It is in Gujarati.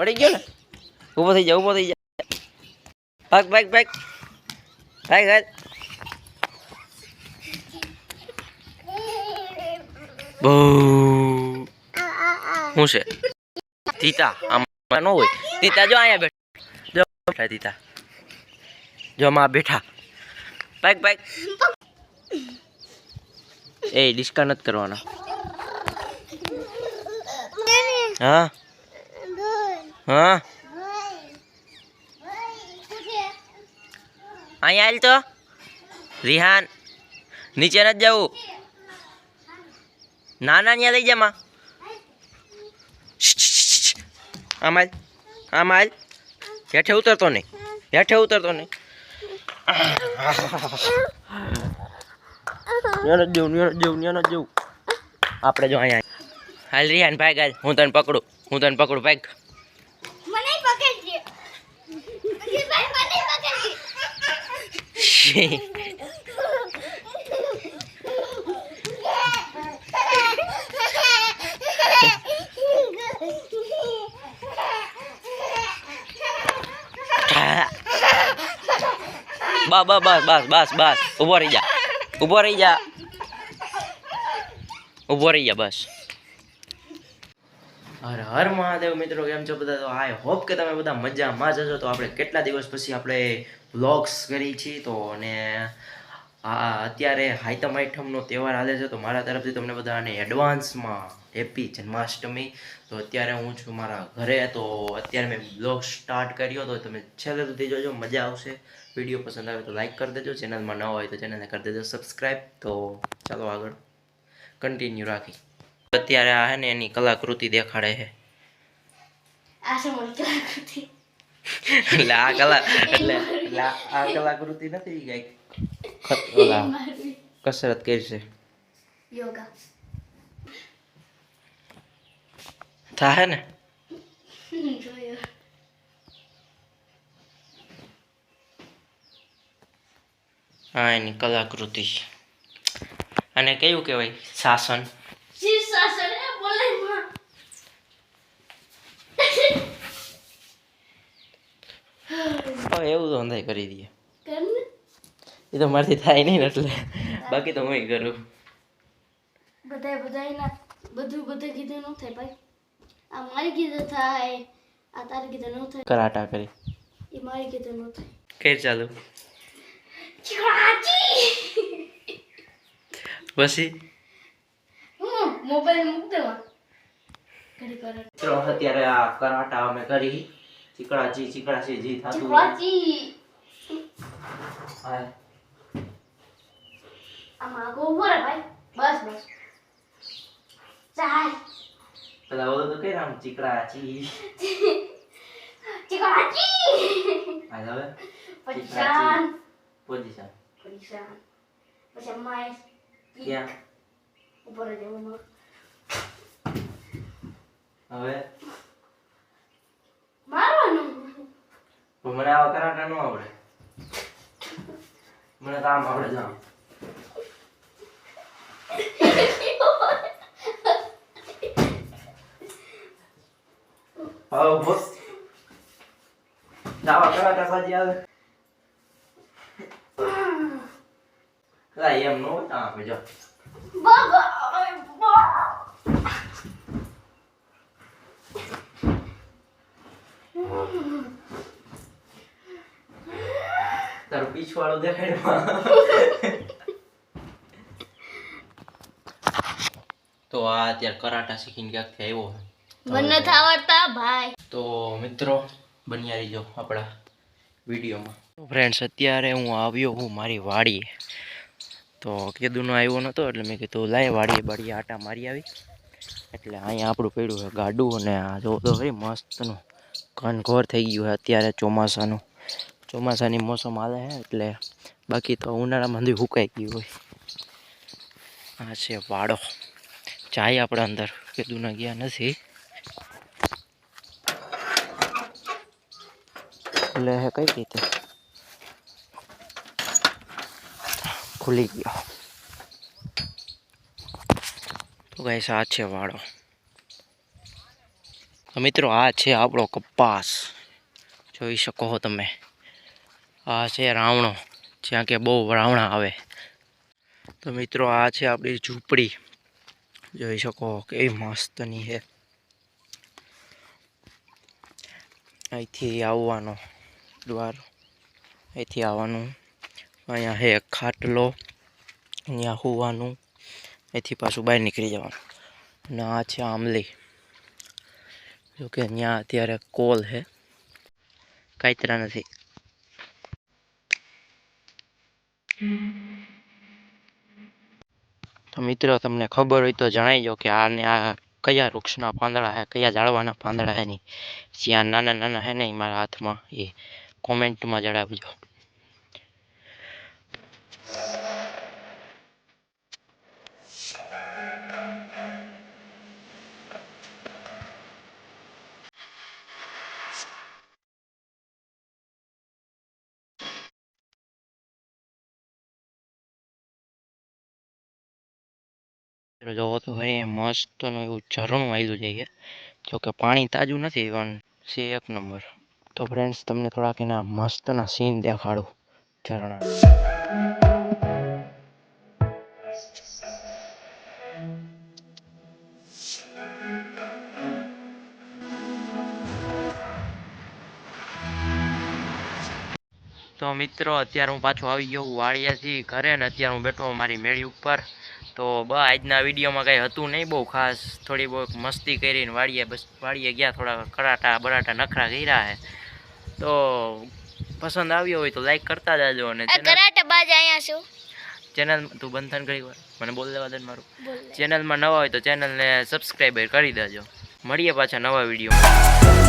પડી ગયો ને ઊભો થઈ જા ઊભો થઈ જા ભાગ ભાગ ભાગ ભાગ ભાગ બહુ શું છે તીતા આમાં ન હોય તીતા જો અહીંયા બેઠા જો બેઠા તીતા જો માં બેઠા ભાગ ભાગ એ ડિસ્કા નથી કરવાના હા હા? અહીંયા હાલ તો? રિહાન, નીચે નથી જવું? ના ના અહીંયા લઈ જામાં. આમાં. આમાં. હેઠે ઉતરતો નહીં. હેઠે ઉતરતો નહીં. ન્યાનો જવું ન્યાનો જવું આપણે જો અહીંયા. હાલ રિહાન ભાઈ હાલ હું તને પકડું, હું તને પકડું. ભાગ મને પકડજે પછી ભાઈ મને બસ બસ બસ બસ બસ બસ ઊભો રહી જા ઊભો રહી જા ઊભો રહી જા બસ હર હર મહાદેવ, મિત્રો, કેમ છો બધા? તો આઈ હોપ કે તમે બધા મજામાં જ હશો. તો આપણે કેટલા દિવસ પછી આપણે વ્લોગ્સ કરી છીએ? તો અને આ અત્યારે હાઈતમ આઈટમનો તહેવાર હાલે છે. તો મારા તરફથી તમને બધાને એડવાન્સમાં હેપી જન્માષ્ટમી. તો અત્યારે હું છું મારા ઘરે. તો અત્યારે મેં બ્લોગ સ્ટાર્ટ કર્યો. તો તમે છેલ્લે સુધી જોજો. મજા આવશે. વીડિયો પસંદ આવે તો લાઈક કરી દેજો. ચેનલમાં ન હોય તો ચેનલને કરી દેજો. સબસ્ક્રાઈબ તો ચાલો આગળ. કન્ટિન્યુ રાખી અત્યારે આ હે ને એની કલાકૃતિ દેખાડે છે એટલે આ કલા એટલે એટલે આ આ કલાકૃતિ નથી કંઈક. ઓલા કસરત કરી છે. યોગા. થાય ને? હા એની કલાકૃતિ અને કયું કહેવાય? શાસન શીર્ષાસન એ બોલે માં હવે એવું તો અંધાઈ કરી દઈએ. એ તો મારથી થાય નહીં એટલે. બાકી તો હું કરું. બધાય બધાયના બધું બધું કીધું ન થાય ભાઈ. આ મારી કીધું થાય આ તારી કીધું ન થાય. કરાટા કરી. એ મારી કીધું ન થાય. કઈ ચાલુ. પછી? મોબાઈલ મૂક દેવા. અત્યારે આ કરાટા અમે કરી. ચીકડાચી ચીકડાચી જી થતું ચીકણાચી. હા આમાં આગો ઊભો રહે ભાઈ. બસ બસ. ચાલ. પેલા ઓલો તો કઈ આમ ચીકડાચી ચીકણાચી. હાલ હવે. પરેશાન. પોઝિશન. પરેશાન. પછી અમારે ક્યાં? ઉપર જવાનું હવે મારવાનું પણ મને આવા કરાટા ન આવડે. મને આમ આવડે જામ હવે બસ દાવા કરાટા સાજી આવે. કદાચ એમ ન હોય તો આપે જો બાબા બા તારું પીછવાળું દેખાડમાં તો આ અત્યારે કરાટા શીખીને ક્યાંકથી આવ્યો મને થાવડતા ભાઈ. તો મિત્રો બન્યા રહીજો આપણા વિડીયોમાં. ફ્રેન્ડ્સ અત્યારે હું આવ્યો હું મારી વાડીએ. તો કેદુનો આવ્યો નહોતો એટલે મેં કીધું લાય વાડીએ બાડીએ આટા મારી આવી. એટલે અહીંયા આપણું પડ્યું છે ગાડું અને આ જો તો ભાઈ મસ્તનું ઘનઘોર થઈ ગયું છે અત્યારે ચોમાસાનું. ચોમાસાની મોસમ હાલે છે એટલે બાકી તો ઉનાળામાં બધું સુકાઈ ગયું હોય. આ છે વાડો. જાય આપણે અંદર કેદુના ગયા નથી. એટલે હે કઈ રીતે? ખુલી ગયો. તો ગાઈસ આ છે વાળો મિત્રો આ છે આપણો કપાસ. જોઈ શકો તમે. આ છે રાવણો, જ્યાં કે બહુ રાવણા આવે. તો મિત્રો, આ છે આપણી ઝૂંપડી. જોઈ શકો કેવી મસ્તની છે. અહીંથી આવવાનો દ્વાર, અહીંથી આવવાનું. અહીંયા છે ખાટલો, અહીંયા હોવાનું, અહીંથી પાછું બહાર નીકળી જવાનું. અને આ છે આંબલી. જોકે અહીંયા અત્યારે કોલ છે. કાંતરા નથી. તો મિત્રો, તમને ખબર હોય તો જણાવજો કે આને આ કયા વૃક્ષના પાંદડા છે, કયા ઝાડવાના પાંદડા છે નહીં જ્યાં નાના નાના છે નહીં મારા હાથમાં, એ કોમેન્ટમાં જણાવજો. જોવો તો ભાઈ મસ્તનું એવું ઝરણું આવેલું છે જો કે પાણી તાજું નથી, પણ છે એક નંબર. તો ફ્રેન્ડ્સ તમને થોડાક એના મસ્તના સીન દેખાડું ઝરણા. તો મિત્રો, અત્યારે હું પાછો આવી ગયો વાળિયાથી ઘરે ને અત્યારે હું બેઠો મારી મેળી ઉપર. તો બ આજના વિડીયોમાં કંઈ હતું નહીં બહુ ખાસ થોડી બહુ મસ્તી કરીને વાળીએ બસ વાળીએ ગયા થોડા કરાટા બરાટા નખરા કર્યા છે તો પસંદ આવ્યો હોય તો લાઈક કરતા જાજો અને આ બાજ અહીંયા છું ચેનલ તું બંધન કરી મને બોલ દેવા દે મારું. ચેનલમાં નવા હોય તો ચેનલને સબસ્ક્રાઈબર કરી દેજો. મળીએ પાછા નવા વિડીયોમાં.